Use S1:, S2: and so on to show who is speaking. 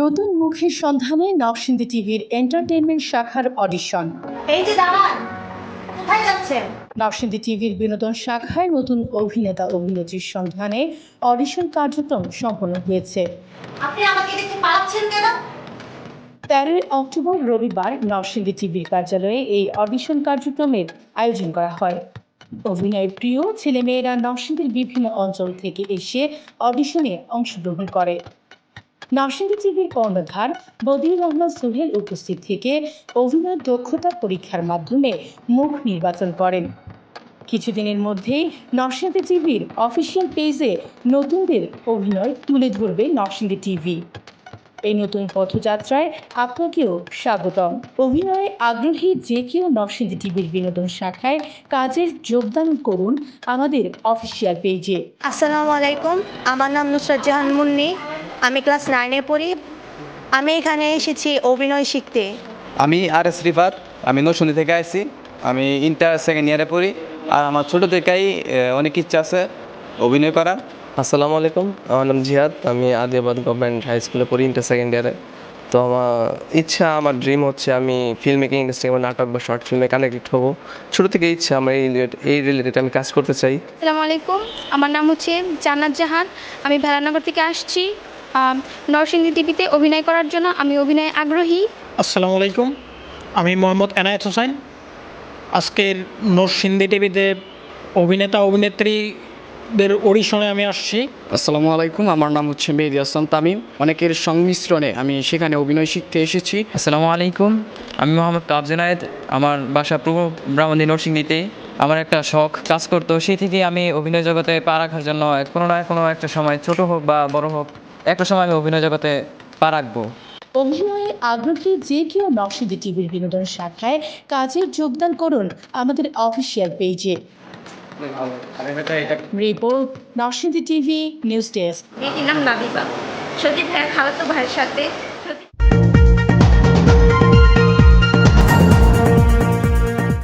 S1: নতুন মুখের সন্ধানে নকশিন্দি টিভির এন্টারটেনমেন্ট শাখার অডিশন।
S2: এই যে দাঁড়ান কোথায় যাচ্ছেন?
S1: নকশিন্দি টিভির বিনোদন শাখায় নতুন অভিনেতা অভিনেত্রীর সন্ধানে অডিশন কার্যক্রম সম্পন্ন হয়েছে।
S2: আপনি আমাকে দেখে পালাচ্ছেন কেন?
S1: তেরোই অক্টোবর রবিবার নরসিংদী টিভির কার্যালয়ে এই অডিশন কার্যক্রমের আয়োজন করা হয়। অভিনয়ের প্রিয় ছেলেমেয়েরা নরসিংদীর বিভিন্ন অঞ্চল থেকে এসে অডিশনে অংশগ্রহণ করে। নরসিংদী টিভির কর্ণধার বদিউর রহমান সোহেল উপস্থিত থেকে অভিনয় দক্ষতা পরীক্ষার মাধ্যমে মুখ নির্বাচন করেন। কিছুদিনের মধ্যেই নরসিংদী টিভির অফিসিয়াল পেজে নতুনদের অভিনয় তুলে ধরবে নরসিংদী টিভি। এই নতুন পথযাত্রায় আপনাকেও স্বাগতম। অভিনয়ে আগ্রহী যে কেউ নরসিংদী টিভির বিনোদন শাখায় কাজের যোগদান করুন আমাদের অফিসিয়াল পেজে।
S2: আসসালামু আলাইকুম, আমার নাম নুসরাত জাহান মুন্নি। আমি ক্লাস নাইনে পড়ি। আমি এখানে এসেছি অভিনয় শিখতে।
S3: আমি আর এস রিফাত আমি নরসিংদী থেকে আসছি আমি ইন্টার সেকেন্ড ইয়ারে পড়ি। আর আমার ছোটো থেকেই অনেক ইচ্ছা আছে অভিনয় করার।
S4: আসসালামু আলাইকুম আমার নাম জিহাদ। আমি আদিয়াবাদ গভর্নমেন্ট হাই স্কুলে পড়ি ইন্টার সেকেন্ড ইয়ারে তো আমার ইচ্ছা আমার ড্রিম হচ্ছে আমি ফিল্ম মেকিং ইন্ডাস্ট্রি বা নাটক বা শর্ট ফিল্মে কানেক্টেড হব। ছোটো থেকে ইচ্ছা আমার এই এই রিলেটেড আমি কাজ করতে চাই।
S5: আসসালামু আলাইকুম আমার নাম হচ্ছে জান্নাত জাহান। আমি ভেলানগর থেকে আসছি। নরসিংদী টিভিতে অভিনয় করার জন্য আমি অভিনয়ে আগ্রহী।
S6: আসসালামু আলাইকুম। আমি মোহাম্মদ এনায়েত হোসেন। আজকের নরসিংদী টিভিতে অভিনেতা অভিনেত্রীদের অডিশনে আমি আসছি।
S7: আসসালামু আলাইকুম আমার নাম হচ্ছে মেহেদি হাসান তামিম। অনেকের সংমিশ্রণে আমি সেখানে অভিনয় শিখতে এসেছি।
S8: আসসালামু আলাইকুম আমি মোহাম্মদ কাব জেনায়েদ আমার বাসা পূর্ব ব্রাহ্মণী নরসিংদীতে। আমার একটা শখ কাজ করতো সেই থেকে আমি অভিনয় জগতে পা রাখার জন্য কোনো না কোনো একটা সময় ছোট হোক বা বড় হোক একটা সময় আমি অভিনয় জগতে পা রাখব।
S1: অভিনয়ে আগ্রহী যে কেউ নকশিদি টিভির বিনোদন শাখায় কাজের যোগদান করুন আমাদের অফিসিয়াল পেজে। রিপোর্ট নকশিদি টিভি নিউজ ডেস্ক।
S5: নাম নাবিবা সজীব ভাইয়ের খালাতো ভাইয়ের সাথে